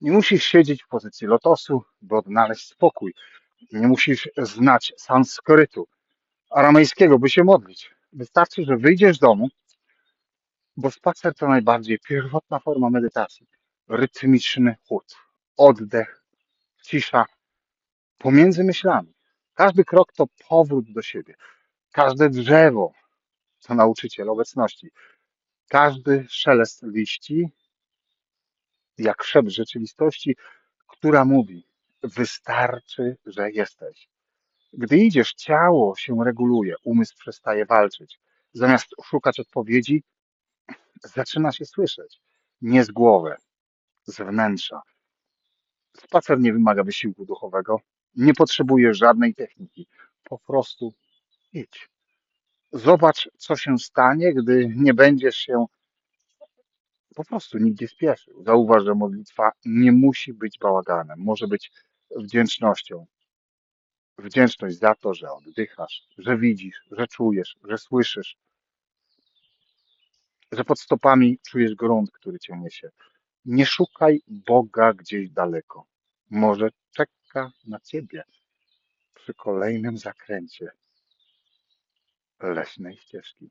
Nie musisz siedzieć w pozycji lotosu, by odnaleźć spokój. Nie musisz znać sanskrytu, aramejskiego, by się modlić. Wystarczy, że wyjdziesz z domu, bo spacer to najbardziej pierwotna forma medytacji. Rytmiczny chód, oddech, cisza pomiędzy myślami. Każdy krok to powrót do siebie. Każde drzewo to nauczyciel obecności. Każdy szelest liści, jak szept rzeczywistości, która mówi: Wystarczy, że jesteś. Gdy idziesz, ciało się reguluje, umysł przestaje walczyć. Zamiast szukać odpowiedzi, zaczyna się słyszeć. Nie z głowy, z wnętrza. Spacer nie wymaga wysiłku duchowego, nie potrzebuje żadnej techniki. Po prostu idź. Zobacz, co się stanie, gdy nie będziesz się po prostu nigdzie spieszył. Zauważ, że modlitwa nie musi być bałaganem, może być wdzięcznością. Wdzięczność za to, że oddychasz, że widzisz, że czujesz, że słyszysz, że pod stopami czujesz grunt, który cię niesie. Nie szukaj Boga gdzieś daleko. Może czeka na ciebie przy kolejnym zakręcie leśnej ścieżki.